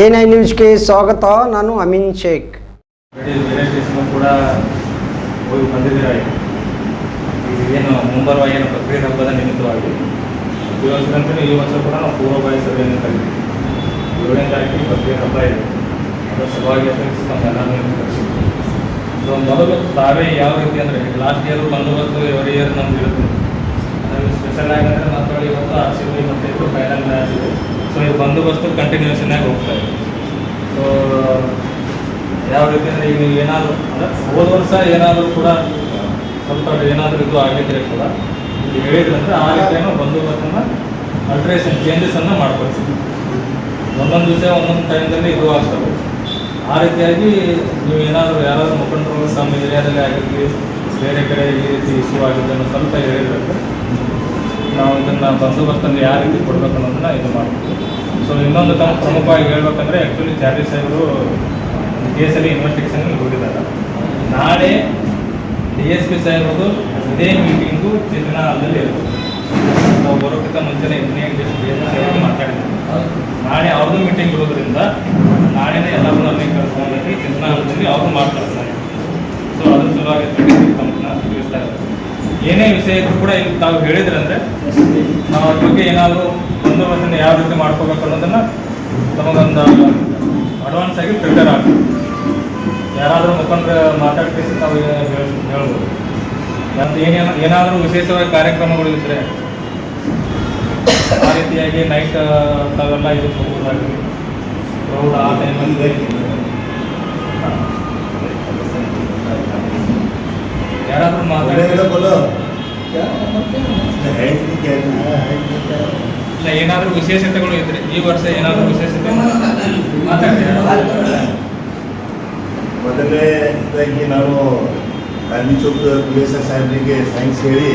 A ನ್ಯೂಸ್ಗೆ ಸ್ವಾಗತ, ನಾನು ಅಮೀನ್ ಶೇಖ್. ಕೂಡ ಹೋಗಿ ಮುಂಬರುವ ಹಬ್ಬದ ನಿಮಿತ್ತವಾಗಿ? ಈ ವರ್ಷದಂತೆ ಈ ವರ್ಷ ಕೂಡ ನಾವು ಪೂರ್ವಭಾವಿ ಸಭೆಯನ್ನು ಕರೀತೀವಿ ಏಳನೇ ತಾರೀಕಿಗೆ ಹಬ್ಬ ಇದೆ. ಸೊ, ಮೊದಲು ತಾವೇ ಯಾವ ರೀತಿ ಅಂದರೆ ಲಾಸ್ಟ್ ಇಯರ್ ಬಂದೋಬಸ್ತು ಎವ್ರಿ ಇಯರ್ ನಮ್ಗೆ ಇರುತ್ತೆ. ಅದರಲ್ಲಿ ಸ್ಪೆಷಲ್ ಆಗಿ ಅಂದರೆ ಇವತ್ತು ಆರ್ ಸಿ ಬಿ ಮತ್ತು ಫೈನಲ್ ಮ್ಯಾಚ್ ಇದೆ. ಸೊ, ಈ ಬಂದೋಬಸ್ತು ಕಂಟಿನ್ಯೂಷನ್ ಹೋಗ್ತಾ ಇದೆ. ಸೊ, ಯಾವ ರೀತಿ ಅಂದರೆ ಈಗ ನೀವು ಏನಾದರೂ, ಅಂದರೆ ಹೋದ ವರ್ಷ ಏನಾದರೂ ಕೂಡ ಸ್ವಲ್ಪ ಏನಾದರೂ ಇದು ಆಗಿದ್ರೆ ಕೂಡ ಈಗ ಹೇಳಿದ್ರಂದ್ರೆ ಆ ರೀತಿಯನ್ನು ಬಂದೋಬಸ್ತನ್ನು ಅಲ್ಟ್ರೇಷನ್ ಚೇಂಜಸನ್ನು ಮಾಡ್ಕೊಳ್ತೀವಿ. ಒಂದೊಂದು ದಿವಸ, ಒಂದೊಂದು ಟೈಮ್ದಲ್ಲಿ ಇದು ಆಗ್ತವೆ ಆ ರೀತಿಯಾಗಿ ನೀವು ಏನಾದರೂ ಯಾರಾದರೂ ಮುಖಂಡರು ತಮ್ಮ ಏರಿಯಾದಲ್ಲಿ ಆಗಿರಲಿ, ಬೇರೆ ಕಡೆ ಈ ರೀತಿ ಇಶ್ಯೂ ಆಗಿದ್ದನ್ನು ಸ್ವಲ್ಪ ಹೇಳಿದ್ರೆ ನಾವು ಇದನ್ನು ಬಂದೋಬಸ್ತನ್ನು ಯಾವ ರೀತಿ ಕೊಡಬೇಕು ಅನ್ನೋದನ್ನ ಇದು ಮಾಡ್ತೀವಿ. ಸೊ ಇನ್ನೊಂದು ತಮ್ಮ ಪ್ರಮುಖವಾಗಿ ಹೇಳ್ಬೇಕಂದ್ರೆ ಆ್ಯಕ್ಚುಲಿ ಚಾರ್ಲಿ ಸಾಹೇಬರು ಎಲ್ ಇನ್ವೆಸ್ಟಿಗೇಷನ್ ಹೋಗಿದ್ದಾರೆ. ನಾಳೆ ಡಿ ಎಸ್ ಪಿ ಸಾಹೇಬರು ಇದೇ ಮೀಟಿಂಗು ಚಿತ್ರಣ ಅಲ್ಲಲ್ಲಿ ಇರುತ್ತೆ. ನಾವು ಬರೋಕ್ಕಿಂತ ಮುಂಚೆನೇ ಇನ್ನೇ ಡಿ ಎಸ್ ಪಿ ಸಾಹೇಬರು ಮಾತಾಡಿದ್ದಾರೆ. ನಾಳೆ ಅವ್ರದ್ದು ಮೀಟಿಂಗ್ ಇರೋದ್ರಿಂದ ನಾಳೆನೇ ಎಲ್ಲರೂ ಅಲ್ಲಿ ಕರ್ಕೊಂಡು ಚಿತ್ರಣ ಹಾಲದಲ್ಲಿ ಅವರು ಮಾತಾಡ್ತಾರೆ. ಸೊ ಅದ್ರ ಸಲುವಾಗಿ ಏನೇ ವಿಷಯ ಕೂಡ ಇಲ್ಲಿ ತಾವು ಹೇಳಿದ್ರಂದ್ರೆ, ನಾವು ಅದ್ರ ಬಗ್ಗೆ ಏನಾದರೂ ಬಂದೋಬಸ್ತನ್ನು ಯಾವ ರೀತಿ ಮಾಡ್ಕೋಬೇಕು ಅನ್ನೋದನ್ನ ನಮಗೊಂದು ಅಡ್ವಾನ್ಸ್ ಆಗಿ ಪ್ರಿಪೇರ್ ಆಗ್ತದೆ ಯಾರಾದರೂ ಮುಖಂಡರು ಮಾತಾಡ್ಕೇಸಿ ತಾವು ಹೇಳ್- ಹೇಳ್ಬೋದು. ಮತ್ತು ಏನೇನು ಏನಾದರೂ ವಿಶೇಷವಾಗಿ ಕಾರ್ಯಕ್ರಮಗಳು ಇದ್ದರೆ ಆ ರೀತಿಯಾಗಿ ನೈಟ್ ತಾವೆಲ್ಲ ಇದು ಹೋಗೋದಾಗಲಿ ಕ್ರೌಡ್ ಆ ಟೈಮಲ್ಲಿ ಯಾರಾದರೂ ಇಲ್ಲ ಏನಾದರೂ ವಿಶೇಷತೆಗಳು ಇದ್ರೆ ಈ ವರ್ಷ ಏನಾದರೂ ವಿಶೇಷತೆ ಮಾತಾಡ್ತೀರಾ ಮೊದಲನೇದಾಗಿ ನಾನು ಗಾಂಧಿ ಚೌಕ್ ಪೊಲೀಸ್ ಸಾಹೇಬರಿಗೆ ಥ್ಯಾಂಕ್ಸ್ ಹೇಳಿ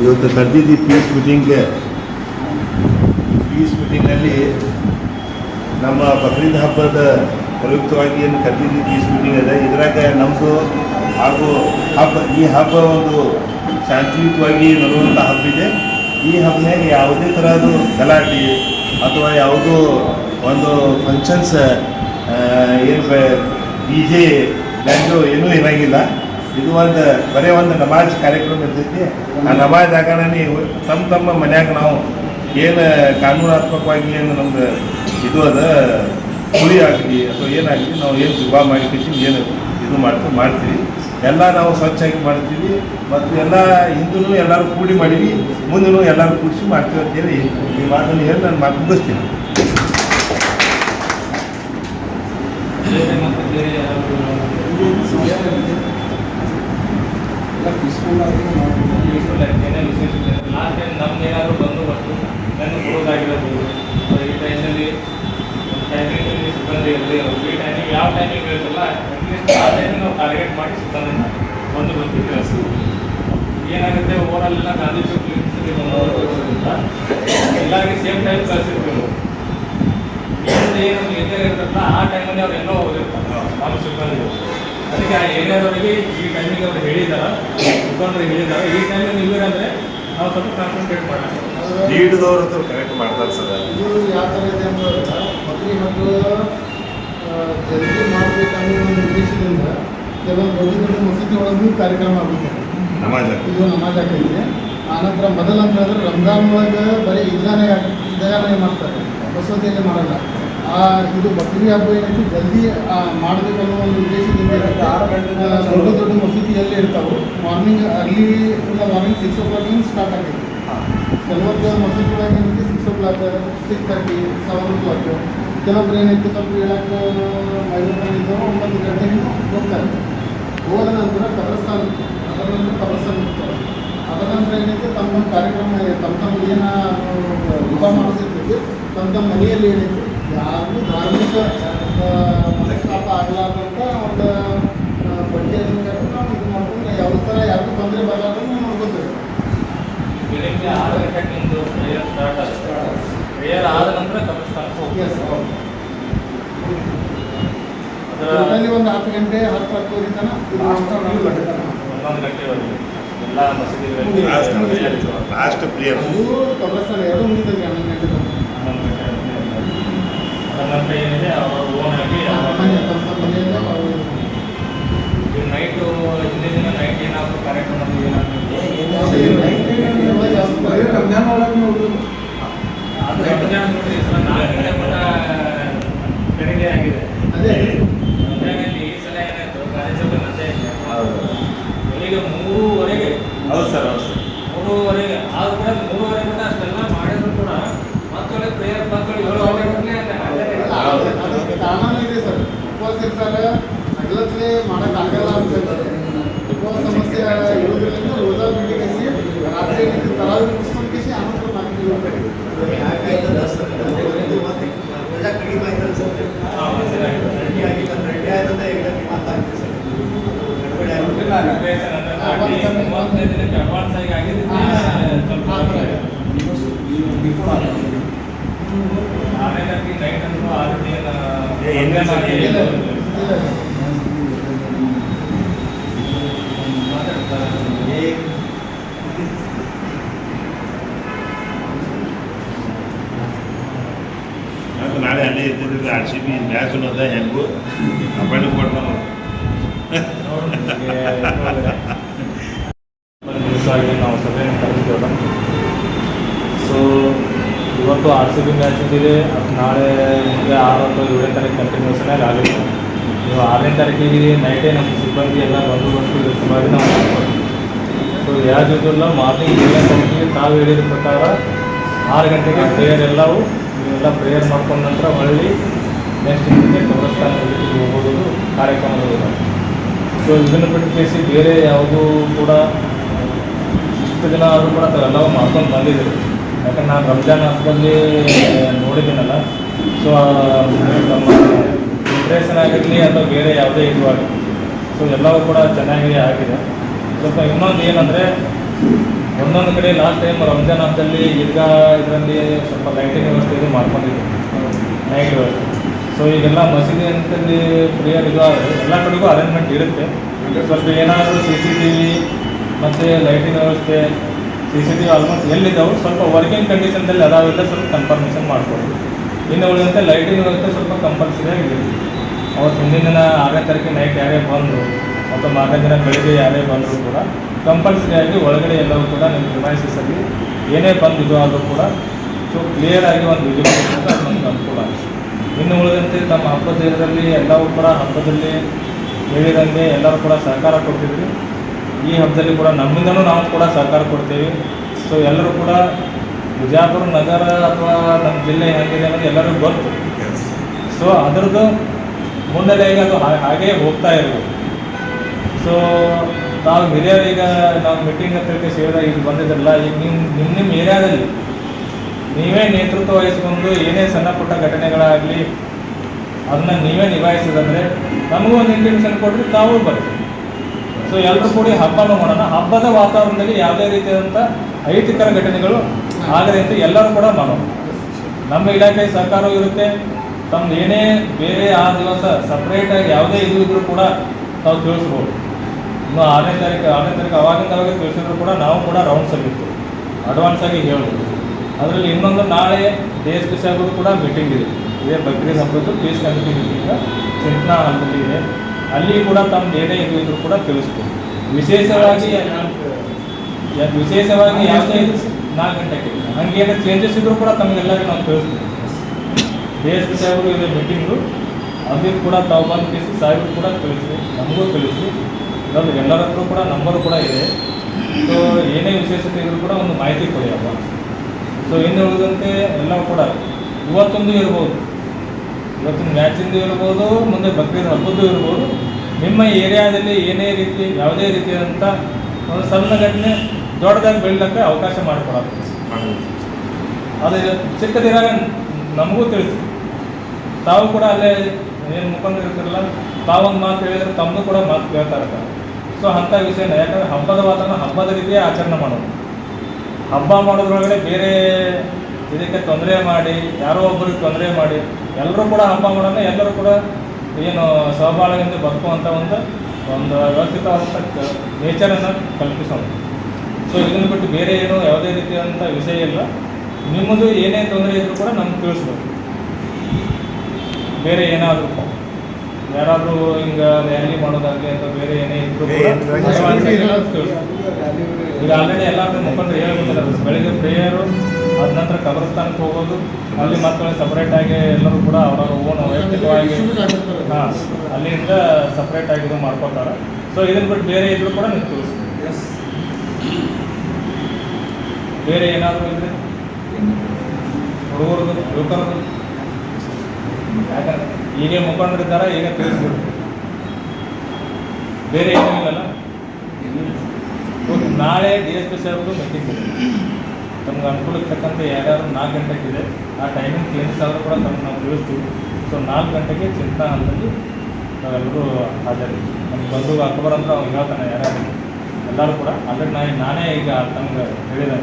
ಇವತ್ತು ಕರೆದಿದ್ದು ಪೀಸ್ ಮೀಟಿಂಗ್ಗೆ ಪೀಸ್ ಮೀಟಿಂಗ್ನಲ್ಲಿ ನಮ್ಮ ಬಕ್ರೀದ್ ಹಬ್ಬದ ಪ್ರಯುಕ್ತವಾಗಿ ಏನು ಕರೆದಿದ್ದು ಪೀಸ್ ಮೀಟಿಂಗ್ ಇದೆ ಇದ್ರಾಗ ನಮ್ಮದು ಹಾಗೂ ಹಬ್ಬ, ಈ ಹಬ್ಬ ಒಂದು ಶಾಂತಿಯುತವಾಗಿ ನಡೆಯುವಂಥ ಹಬ್ಬ ಇದೆ ಈ ಹಬ್ಬನಾಗ ಯಾವುದೇ ಥರದ ಗಲಾಟೆ ಅಥವಾ ಯಾವುದೋ ಒಂದು ಫಂಕ್ಷನ್ಸ್ ಏನು ಡಿ ಜೆ ಡ್ಯಾನ್ಸು ಏನೂ ಇರಂಗಿಲ್ಲ. ಇದು ಒಂದು, ಬರೀ ಒಂದು ನಮಾಜ್ ಕಾರ್ಯಕ್ರಮ ಇರ್ತೈತಿ. ಆ ನಮಾಜ್ ಆಗಣನೇ ತಮ್ಮ ತಮ್ಮ ಮನ್ಯಾಗ ನಾವು ಏನು ಕಾನೂನಾತ್ಮಕವಾಗಿ ಏನು ನಮ್ದು ಇದು ಅದ ಕುಳಿ ಆಗಲಿ ಅಥವಾ ಏನಾಗಲಿ ನಾವು ಏನು ಶುಭ ಮಾಡಿಕೇಸಿ ಏನು ಇದು ಮಾಡ್ತೀವಿ ಮಾಡ್ತೀವಿ. ಎಲ್ಲ ನಾವು ಸ್ವಚ್ಛಾಗಿ ಮಾಡ್ತೀವಿ ಮತ್ತು ಎಲ್ಲ ಹಿಂದೂ ಎಲ್ಲರೂ ಕೂಡಿ ಮಾಡೀವಿ ಮುಂದೂ ಎಲ್ಲರೂ ಕೂಡಿಸಿ ಮಾಡ್ತೀವಿ ಅಂತೇಳಿ ಈ ಮಾತನ್ನು ಹೇಳಿ ನಾನು ಮಾತು ಮುಗಿಸ್ತೀನಿ. ಬೇರೆ ಮತ್ತೆ ಬೇರೆ ಯಾರಾದರೂ ಯೂಸ್ಫುಲ್ ಆಗಿದೆ ಏನೇ ವಿಶೇಷತೆ ಲಾಸ್ಟ್ ಟೈಮ್ ನಮ್ಗೆ ಏನಾದರೂ ಬಂದು ವಸ್ತು ನನ್ನ ಕೊಡೋದಾಗಿರೋದು ಸೊ ಈ ಟೈಮಲ್ಲಿ ಟೈಮಿಂಗಲ್ಲಿ ಸಿಬ್ಬಂದಿ ಇರಲಿ ಈ ಟೈಮಿಂಗ್ ಯಾವ ಟೈಮಿಂಗ್ ಹೇಳ್ತಲ್ಲ ಅಟ್ಲೀಸ್ಟ್ ಆ ಟೈಮಿಂಗ್ ನಾವು ಟಾರ್ಗೆಟ್ ಮಾಡಿ ಸಿಬ್ಬಂದಿನ ಒಂದು ಬಂದು ಕಳಿಸ್ತೀವಿ ಏನಾಗುತ್ತೆ ಓವರಲ್ಲೆಲ್ಲ ಎಲ್ಲ ಗಾಂಧಿ ಚೌಕ್ ಎಲ್ಲರಿಗೆ ಸೇಮ್ ಟೈಮ್ ಕಳಿಸಿರ್ತೀವಿ ನಾವು ಏನು ಏನು ಏರಿಯಾ ಇರ್ತಲ್ಲ ಆ ಟೈಮಲ್ಲಿ ಅವ್ರು ಎಲ್ಲೋ ಹೋಗಿರ್ತಾರೆ ನಮ್ಮ ಸಿಬ್ಬಂದಿ ಅದಕ್ಕೆ ಆ ಏರಿಯಾದವರಿಗೆ ಈ ಟೈಮಿಗೆ ಅವ್ರು ಹೇಳಿದಾರ ಮುಖಂಡರು ಹೇಳಿದಾರ. ಈ ಟೈಮಲ್ಲಿ ಅಂದರೆ ನಾವು ಸ್ವಲ್ಪ ಕಾನ್ಸಂಟ್ರೇಟ್ ಮಾಡೋಣ. ಲೀಡ್ದವ್ರ ಹತ್ರ ಕರೆಕ್ಟ್ ಮಾಡ್ತಾರೆ ಸರ್. ಇದು ಯಾವ ಥರ ಇದೆ ಅಂತ ಮಕ್ಕಳಿಗೆ ಮತ್ತು ಜಲ್ದಿ ಮಾಡಬೇಕನ್ನೋ ಒಂದು ಉದ್ದೇಶದಿಂದ ಕೆಲವೊಂದು ದೊಡ್ಡ ದೊಡ್ಡ ಮಸೀದಿ ಒಳಗೂ ಕಾರ್ಯಕ್ರಮ ಆಗುತ್ತೆ ನಮಾಜ್ ಇದು ನಮಾಜ್ ಆಗೈತೆ ಆನಂತರ ಮೊದಲು ಅಂತ ಹೇಳಿದ್ರೆ ರಂಜಾನ್ ಒಳಗೆ ಬರೀ ಈಗಾನೇ ಈಗಾನೇ ಮಾಡ್ತಾರೆ. ಬಸವತಿಯಲ್ಲಿ ಮಾಡಲ್ಲ. ಆ ಇದು ಬಕ್ರಿ ಹಬ್ಬ ಏನೈತಿ ಜಲ್ದಿ ಮಾಡಬೇಕನ್ನೋ ಒಂದು ಉದ್ದೇಶದಿಂದ ದೊಡ್ಡ ದೊಡ್ಡ ಮಸೀದಿಯಲ್ಲೇ ಇರ್ತಾವೆ. ಮಾರ್ನಿಂಗ್ ಅರ್ಲಿ ಇಲ್ಲ ಮಾರ್ನಿಂಗ್ ಸಿಕ್ಸ್ ಓ ಕ್ಲಾಕಿಂದ ಸ್ಟಾರ್ಟ್ ಆಗೈತಿ ಕೆಲವೊಂದು ಮಸೀದಿ ಒಳಗೆ ಏನೈತಿ six o'clock six thirty seven o'clock ಕೆಲವೊಬ್ರು ಏನೈತಿ ಸ್ವಲ್ಪ ಹೇಳಕ್ಕೆ ಐವತ್ತೈದು ಒಂಬತ್ತು ಗಂಟೆಗೆ ಹೋಗ್ತಾರೆ. ಹೋದ ನಂತರ ಕಬ್ರಸ್ತಾನ ಅದರ ನಂತರ ಕಬ್ರಸ್ತಾನ ಹೋಗ್ತಾರೆ ಅದರ ನಂತರ ಏನೈತಿ, ತಮ್ಮ ಕಾರ್ಯಕ್ರಮ ತಮ್ಮ ತಮ್ಮ ಏನ ಊಟ ಮಾಡಿಸಿರ್ತೈತಿ ತಮ್ಮ ತಮ್ಮ ಮನೆಯಲ್ಲಿ ಏನೈತಿ, ಯಾರಿಗೂ ಧಾರ್ಮಿಕ ಮನಸ್ತಾಪ ಆಗಲಾರ್ದಂಥ ಒಂದು ಬಟ್ಟೆ ನಾವು ಇದು ಮಾಡ್ಕೊಂಡು ಯಾವ ಥರ ಯಾರಿಗೂ ತೊಂದರೆ ಬರಲಾರ್ದಂಗೆ ನೋಡ್ಕೊತೀವಿ. ಬೆಳಗ್ಗೆ ಆರು ಗಂಟೆಗೆ ಪ್ರೇಯರ್ ಸ್ಟಾರ್ಟ್ ಆಗುತ್ತೆ. ಪ್ರೇಯರ್ ಆದ ನಂತರ ಕಬ್ರಸ್ಥಾನಕ್ಕೆ ಹೋಗಿ ಎಸ್ ಅದರ ಟೋಟಲಿ ಒಂದು ಹತ್ತು ಗಂಟೆ ಹತ್ತು ಹತ್ತುವರೆ ಹನ್ನೊಂದು ಗಂಟೆ ತನಕ. ಒಂದೊಂದು ಗಂಟೆವರೆಗೆ ಎಲ್ಲ ಮಸೀದಿಗಳಲ್ಲಿ prayer ಇತ್ತು. ಲಾಸ್ಟ್ ಪ್ರಿಯರ್ ಅದು ಕಬ್ರಸ್ತಾನ ಎರಡು ಹನ್ನೊಂದು ಗಂಟೆ ತನಕ. ಹನ್ನೊಂದು ಗಂಟೆ ನಂತರ ಏನಿದೆ ಅವರ ಓನ್ ಆಗಿ ಮನೆ ತಮ್ಮ ಅವರು ನೈಟು ಹಿಂದಿನ ದಿನ ನೈಟ್ ಏನಾದರೂ ಕಾರ್ಯಕ್ರಮ ಏನಾದರೂ ರಂಜಾನ್ ಒಳಗೆ ನೋಡುದು ಅದು ರಂಜಾನ್ ನಾಲ್ಕು ಗಂಟೆ ಮಟ್ಟ ಕಡಿಮೆ ಆಗಿದೆ. ಅದೇ. ಹೌದು ಸರ್ ಹೌದು ಸರ್. ಮೂರುವರೆಗೆ ಆದ್ರೂ ಕೂಡ ಮೂರುವರೆ ಗಂಟೆ ಅಷ್ಟೆಲ್ಲ ಮಾಡಿದ್ರು ಕೂಡ ಮಕ್ಕಳು ಪ್ರೇಯರ್ ಮಕ್ಕಳು ಏಳು ಗಂಟೆ ಅದಕ್ಕೆ ಕಾರಣನೂ ಇದೆ ಸರ್. ಉಪವಾಸ ಇರ್ತಾರೆ ಹಗಲತ್ಲೆ ಮಾಡೋಕ್ಕಾಗಲ್ಲ ಅಂತ ಹೇಳ್ತಾರೆ. ಉಪವಾಸ ಸಮಸ್ಯೆ ಇರೋದ್ರಿಂದ ರೋಜಾ ಬಿಡಿಗೆಸಿ ರಾತ್ರಿ ತರಾವಿ ಮುಗಿಸ್ಕೊಂಡು ಕಸಿ ಆನಂತರ ಮಾಡ್ತೀವಿ ಅಂತ ದಿನಕ್ಕೆ ಅಡ್ವಾನ್ಸ್ ಆಗಿ ಆಗಿದೆ ಸ್ವಲ್ಪ ಆರನೇ ತಾರೀಕಿಗೆ ನೈಟ್ ಅಂದ್ರೂ ಆ ರೀತಿ ಏ, ಎಣ್ಣೆ ಸ್ವಲ್ಪ ಇಲ್ಲ ಏನು ಇಲ್ಲ ಯಾಕೆ ನಾಳೆ ಅಲ್ಲೇ ಇರ್ತಿದ್ರೆ ಆರ್ ಸಿ ಬಿ ಮ್ಯಾಚ್ ಅನ್ನೋದ ಹೆಂಗು ಅಪಾಯಿಂಟ್ ಕೊಡ್ತಾನೆ ದಿವಸವಾಗಿ ನಾವು ಸಭೆಯನ್ನು ಕರೆದಿದ್ದೇವೆ ಸೊ ಇವತ್ತು ಆರ್ ಸಿ ಬಿ ಮ್ಯಾಚ್ ಇದೆ ಅದು ನಾಳೆ ಮುಂದೆ ಆರು ಅಥವಾ ಏಳನೇ ತಾರೀಕು ಕಂಟಿನ್ಯೂಷನಾಗಿ ಆಗುತ್ತೆ. ನೀವು ಆರನೇ ತಾರೀಕಿಗೆ ನೈಟೇ ನಮ್ಮ ಸಿಬ್ಬಂದಿ ಎಲ್ಲ ಬಂದೋಬಸ್ತು ಬಂದು ಸುಮಾರು ನಾವು ಸೊ ಯೂಶುವಲ್ಲ ಮಾರ್ನಿಂಗ್ ಏಳನೇ ತಾರೀಕಿಗೆ ತಾವು ಹೇಳಿದ ಪ್ರಕಾರ ಆರು ಗಂಟೆಗೆ ಪ್ರೇಯರ್ ಎಲ್ಲವೂ ನೀವೆಲ್ಲ ಪ್ರೇಯರ್ ಮಾಡ್ಕೊಂಡ ನಂತರ ಹೊಳ್ಳಿ ನೆಕ್ಸ್ಟ್ ಮುಂದೆ ಕಬ್ರಸ್ಥಾನದಲ್ಲಿ ಹೋಗೋದು ಕಾರ್ಯಕ್ರಮಗಳು ಸೊ ಇದನ್ನು ಬಿಟ್ಟು ಕೇಸಿ ಬೇರೆ ಯಾವುದೂ ಕೂಡ ಇಷ್ಟು ದಿನ ಆದರೂ ಕೂಡ ತಾವೆಲ್ಲವೂ ಮಾಡ್ಕೊಂಡು ಬಂದಿದ್ದೀರಿ. ಯಾಕಂದ್ರೆ ನಾನು ರಂಜಾನ್ ಹಬ್ಬದಲ್ಲಿ ನೋಡಿದ್ದೀನಲ್ಲ. ಸೊ ನಮ್ಮ ಪ್ರಿಪ್ರೇಷನ್ ಆಗಿರಲಿ ಅಥವಾ ಬೇರೆ ಯಾವುದೇ ಇದು ಆಗಲಿ. ಸೊ ಎಲ್ಲವೂ ಕೂಡ ಚೆನ್ನಾಗಿ ಆಗಿದೆ. ಸ್ವಲ್ಪ ಇನ್ನೊಂದು ಏನಂದರೆ ಒಂದೊಂದು ಕಡೆ ಲಾಸ್ಟ್ ಟೈಮ್ ರಂಜಾನ್ ಹಬ್ಬದಲ್ಲಿ ಈಗ ಇದರಲ್ಲಿ ಸ್ವಲ್ಪ ಲೈಟಿಂಗ್ ವ್ಯವಸ್ಥೆ ಇದು ಮಾಡ್ಕೊಂಡಿದ್ವಿ ನೈಟ್ ವ್ಯವಸ್ಥೆ. ಸೊ ಈಗೆಲ್ಲ ಮಸೀದಿ ಅಂತಲ್ಲಿ ಪ್ರೇಯರ್ ಇದು ಎಲ್ಲ ಕಡೆಗೂ ಅರೇಂಜ್ಮೆಂಟ್ ಇರುತ್ತೆ. ಸ್ವಲ್ಪ ಏನಾದರೂ ಸಿ ಸಿ ಟಿ ವಿ ಮತ್ತು ಲೈಟಿಂಗ್ ವ್ಯವಸ್ಥೆ ವಿ ಆಲ್ಮೋಸ್ಟ್ ಎಲ್ಲಿದ್ದಾವೆ ಸ್ವಲ್ಪ ವರ್ಕಿಂಗ್ ಕಂಡೀಷನ್ದಲ್ಲಿ ಅದಾವೆಲ್ಲ, ಸ್ವಲ್ಪ ಕನ್ಫರ್ಮೇಷನ್ ಮಾಡಿಕೊಡಿ. ಇನ್ನು ಉಳಿದಂತೆ ಲೈಟಿಂಗ್ ವ್ಯವಸ್ಥೆ ಸ್ವಲ್ಪ ಕಂಪಲ್ಸರಿ ಆಗಿದೆ. ಅವತ್ತು ಹಿಂದಿನ ದಿನ ಆರನೇ ತಾರೀಕು ನೈಟ್ ಯಾರೇ ಬಂದರು ಮತ್ತು ಮಾರನೇ ದಿನ ಬೆಳಿಗ್ಗೆ ಯಾರೇ ಬಂದರೂ ಕೂಡ ಕಂಪಲ್ಸರಿ ಆಗಿ ಒಳಗಡೆ ಎಲ್ಲವೂ ಕೂಡ ನಿಮ್ಮ ರಿಮೈಸಸಲ್ಲಿ ಏನೇ ಬಂದಿದ್ದು ಆದರೂ ಕೂಡ ಸೊ ಕ್ಲಿಯರ್ ಆಗಿ ಒಂದು ವಿಜುವಲ್ ಅದು ನಮ್ಗೆ ಅನುಕೂಲ ಇನ್ನು ಉಳಿದಂತೆ ತಮ್ಮ ಹಬ್ಬದ ದಿನದಲ್ಲಿ ಎಲ್ಲವೂ ಕೂಡ ಹಬ್ಬದಲ್ಲಿ ಹೇಳಿದಂಗೆ ಎಲ್ಲರೂ ಕೂಡ ಸಹಕಾರ ಕೊಡ್ತಿದ್ವಿ ಈ ಹಬ್ಬದಲ್ಲಿ ಕೂಡ ನಮ್ಮಿಂದಲೂ ನಾವು ಕೂಡ ಸಹಕಾರ ಕೊಡ್ತೀವಿ. ಸೊ ಎಲ್ಲರೂ ಕೂಡ ಬಿಜಾಪುರ ನಗರ ಅಥವಾ ನಮ್ಮ ಜಿಲ್ಲೆ ಹೇಗಿದೆ ಅನ್ನೋದು ಎಲ್ಲರಿಗೂ ಗೊತ್ತು. ಸೊ ಅದರದ್ದು ಮುನ್ನೆಲೆಗೆ ಅದು ಹಾಗೆ ಹಾಗೇ ಹೋಗ್ತಾ ಇರ್ಬೋದು ಸೊ ನಾವು ಹಿರಿಯರು ಈಗ ನಾವು ಮೀಟಿಂಗ್ ಹತ್ತಿರಕ್ಕೆ ಸೇರಿದ ಈಗ ಬಂದಿದ್ರಲ್ಲ, ಈಗ ನಿಮ್ಮ ನಿಮ್ಮ ನಿಮ್ಮ ಏರಿಯಾದಲ್ಲಿ ನೀವೇ ನೇತೃತ್ವ ವಹಿಸ್ಕೊಂಡು ಏನೇ ಸಣ್ಣ ಪುಟ್ಟ ಘಟನೆಗಳಾಗಲಿ, ಅದನ್ನ ನೀವೇ ನಿಭಾಯಿಸಿದಂದರೆ ನಮಗೂ ಒಂದು ಇಂಟಿಮೇಷನ್ ಕೊಟ್ಟರೆ ತಾವೂ ಬರ್ರಿ ಸೊ ಎಲ್ಲರೂ ಕೂಡಿ ಹಬ್ಬನೂ ಮಾಡೋಣ. ಹಬ್ಬದ ವಾತಾವರಣದಲ್ಲಿ ಯಾವುದೇ ರೀತಿಯಾದಂಥ ಅಹಿತಕರ ಘಟನೆಗಳು ಆಗದೆ ಅಂತ ಎಲ್ಲರೂ ಕೂಡ ಮಾಡೋಣ. ನಮ್ಮ ಇಲಾಖೆ ಸಹಕಾರವೂ ಇರುತ್ತೆ. ತಮ್ದು ಏನೇ ಬೇರೆ ಆ ದಿವಸ ಸಪ್ರೇಟಾಗಿ ಯಾವುದೇ ಇದು ಇದ್ರೂ ಕೂಡ ನಾವು ತಿಳಿಸ್ಬೋದು. ಇನ್ನು ಆರನೇ ತಾರೀಕು ಆರನೇ ತಾರೀಕು ಅವಾಗಿಂದ ಅವಾಗ ತಿಳಿಸಿದ್ರು ಕೂಡ ನಾವು ಕೂಡ ರೌಂಡ್ಸ್ ಆಗಿತ್ತು ಅಡ್ವಾನ್ಸ್ ಆಗಿ ಹೇಳ್ಬೋದು. ಅದರಲ್ಲಿ ಇನ್ನೊಂದು ನಾಳೆ ದೇಶ ಕೂಡ ಮೀಟಿಂಗ್ ಇದೆ. ಇದೇ ಬಕ್ರೀದ್ ಹಬ್ಬದ್ದು ಪೀಸ್ ಕಮಿಟಿ ಮೀಟಿಂಗ್ ಚಿಂತನಾ ಹಾಲ್ನಲ್ಲಿ ಇದೆ. ಅಲ್ಲಿ ಕೂಡ ತಮ್ಮ ಏನೇ ಇದು ಎಂದು ಕೂಡ ತಿಳಿಸ್ಬೋದು. ವಿಶೇಷವಾಗಿ ವಿಶೇಷವಾಗಿ ಯಾವುದೇ ನಾಲ್ಕು ಗಂಟೆಗೆ ಹಂಗೇನು ಚೇಂಜಸ್ ಇದ್ರೂ ಕೂಡ ತಮಗೆಲ್ಲರಿಗೂ ನಾವು ತಿಳಿಸ್ತೀವಿ ಬಿ ಎಸ್ ಪಿ ಇದೆ ಮೀಟಿಂಗು ಅದಕ್ಕೆ ಕೂಡ ತಾವು ಬಂದು ತಿಳಿಸಿ ಕೂಡ ತಿಳಿಸಿ, ನಮಗೂ ತಿಳಿಸಿ. ಇವಾಗ ಎಲ್ಲರ ಕೂಡ ನಂಬರ್ ಕೂಡ ಇದೆ. ಸೊ ಏನೇ ವಿಶೇಷತೆ ಇದ್ರೂ ಕೂಡ ಒಂದು ಮಾಹಿತಿ ಕೊಡಿ ಅಪ್ಪ. ಸೊ ಇನ್ನು ಉಳಿದಂತೆ ಎಲ್ಲವೂ ಕೂಡ ಇವತ್ತೊಂದು ಇರ್ಬೋದು. ಇವತ್ತಿನ ಮ್ಯಾಚಿಂದು ಇರ್ಬೋದು, ಮುಂದೆ ಬಕ್ರೀದ್ ಹಬ್ಬದ್ದು ಇರ್ಬೋದು, ನಿಮ್ಮ ಏರಿಯಾದಲ್ಲಿ ಏನೇ ರೀತಿ, ಯಾವುದೇ ರೀತಿಯಾದಂಥ ಒಂದು ಸಣ್ಣ ಘಟನೆ ದೊಡ್ಡದಾಗಿ ಬೆಳೀಲಿಕ್ಕೆ ಅವಕಾಶ ಮಾಡಿಕೊಡೋದು. ಅದು ಚಿಕ್ಕದಿರಾಗ ನಮಗೂ ತಿಳಿಸಿ. ತಾವು ಕೂಡ ಅಲ್ಲೇ ಏನು ಮುಖಂಡರು ಇರ್ತಿರಲ್ಲ, ತಾವೊಂದು ಮಾತು ಹೇಳಿದ್ರೆ ತಮ್ಮದು ಕೂಡ ಮಾತು ಕೇಳ್ತಾ ಇರ್ತಾರೆ. ಸೊ ಅಂಥ ವಿಷಯನ ಯಾಕಂದ್ರೆ ಹಬ್ಬದ ವಾತಾವರಣ ಹಬ್ಬದ ರೀತಿಯೇ ಆಚರಣೆ ಮಾಡೋದು. ಹಬ್ಬ ಮಾಡೋದ್ರೊಳಗಡೆ ಬೇರೆ ಇದಕ್ಕೆ ತೊಂದರೆ ಮಾಡಿ ಯಾರೋ ಒಬ್ಬರಿಗೆ ತೊಂದರೆ ಮಾಡಿ ಎಲ್ಲರೂ ಕೂಡ ಹಬ್ಬ ಮಾಡೋಣ ಎಲ್ಲರೂ ಕೂಡ ಏನು ಸಹಬಾಳ್ವೆಯಿಂದ ಬದುಕುವಂಥ ಒಂದು ಒಂದು ವ್ಯವಸ್ಥಿತವಾದಂಥ ನೇಚರನ್ನು ಕಲ್ಪಿಸೋಣ ಸೊ ಇದನ್ನು ಬಿಟ್ಟು ಬೇರೆ ಏನು ಯಾವುದೇ ರೀತಿಯಾದಂಥ ವಿಷಯ ಇಲ್ಲ ನಿಮ್ಮದು ಏನೇ ತೊಂದರೆ ಇದ್ರೂ ಕೂಡ ನಮ್ಗೆ ತಿಳಿಸ್ಬೇಕು ಬೇರೆ ಏನಾದರೂ ಯಾರಾದರೂ ಹಿಂಗೆ ರ್ಯಾಲಿ ಮಾಡೋದಾಗಲಿ ಅಂತ ಬೇರೆ ಏನೇ ಇದ್ರೂ. ಈಗ ಆಲ್ರೆಡಿ ಎಲ್ಲರೂ ಮುಖಂಡರು ಹೇಳ್ಬಿಟ್ಟಿದ್ದಾರೆ ಬೆಳಿಗ್ಗೆ ಪ್ರೇಯರು ಅದ ನಂತರ ಕಬ್ರಸ್ಥಾನಕ್ಕೆ ಹೋಗೋದು. ಅಲ್ಲಿ ಮತ್ತೆ ಸಪ್ರೇಟ್ ಆಗಿ ಎಲ್ಲರೂ ಕೂಡ ಅವರವರ ಓನ್ ವೈಯಕ್ತಿಕವಾಗಿ. ಹಾಂ ಅಲ್ಲಿಂದ ಸಪ್ರೇಟ್ ಆಗಿ ಇದು ಮಾಡ್ಕೋತಾರೆ ಸೊ ಇದನ್ನ ಬಿಟ್ಟು ಬೇರೆ ಇದ್ರು ಕೂಡ ನೀವು ತೋರಿಸ್ತೀನಿ ಬೇರೆ ಏನಾದರೂ ಇದ್ರೆ? ಹುಡುಗರದು ಯುವಕರದು? ಯಾಕಂದ್ರೆ ಈಗ ಮುಖಂಡರಿದ್ದಾರೆ ಈಗ ತಿಳಿಸ್ಬಿಡು ಬೇರೆ ಏನೂ ಇಲ್ಲಲ್ಲ? ನಾಳೆ ಡಿ ಎಸ್ ಪಿ ಸಾಹೇಬ್ದು ಮೀಟಿಂಗ್ ಇದೆ. ತಮ್ಗೆ ಅನುಕೂಲಕ್ಕೆ ತಕ್ಕಂತೆ ಯಾರ್ಯಾರು ನಾಲ್ಕು ಗಂಟೆಗೆ ಇದೆ ಆ ಟೈಮಿಂಗ್ ಕ್ಲಿನಿಕ್ಸ್ ಆದರೂ ಕೂಡ ತಮ್ಗೆ ನಾವು ತಿಳಿಸ್ತೀವಿ. ಸೊ ನಾಲ್ಕು ಗಂಟೆಗೆ ಚಿಂತಾ ಹಂತದಲ್ಲಿ ನಾವೆಲ್ಲರೂ ಹಾಜರಿ. ನಮ್ಗೆ ಬಂದು ಅಕ್ಬರ್ ಅಂದ್ರೆ ಅವ್ನು ಹೇಳ್ತಾನೆ ಯಾರ್ಯಾರು. ಎಲ್ಲರೂ ಕೂಡ. ಆಲ್ರೆಡಿ ನಾ ನಾನೇ ಈಗ ತಮ್ಗೆ ಹೇಳಿದೆ.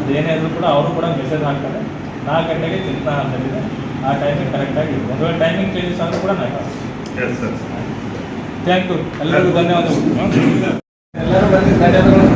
ಅದೇನೇ ಇದ್ರೂ ಕೂಡ ಅವರು ಕೂಡ ಮೆಸೇಜ್ ಹಾಕ್ತಾರೆ. ನಾಲ್ಕು ಗಂಟೆಗೆ ಚಿಂತಾ ಹಂತದಲ್ಲಿದೆ ಆ ಟೈಮಿಂಗ್ ಕರೆಕ್ಟಾಗಿ ಇದೆ. ಒಂದು ವೇಳೆ ಟೈಮಿಂಗ್ ಚೇಂಜಸ್ ಆದರೂ ಕೂಡ ನಾನು ಥ್ಯಾಂಕ್ ಯು ಎಲ್ಲರಿಗೂ ಧನ್ಯವಾದಗಳು. ಎಲ್ಲರೂ ಬಂದು ಧನ್ಯವಾದಗಳು.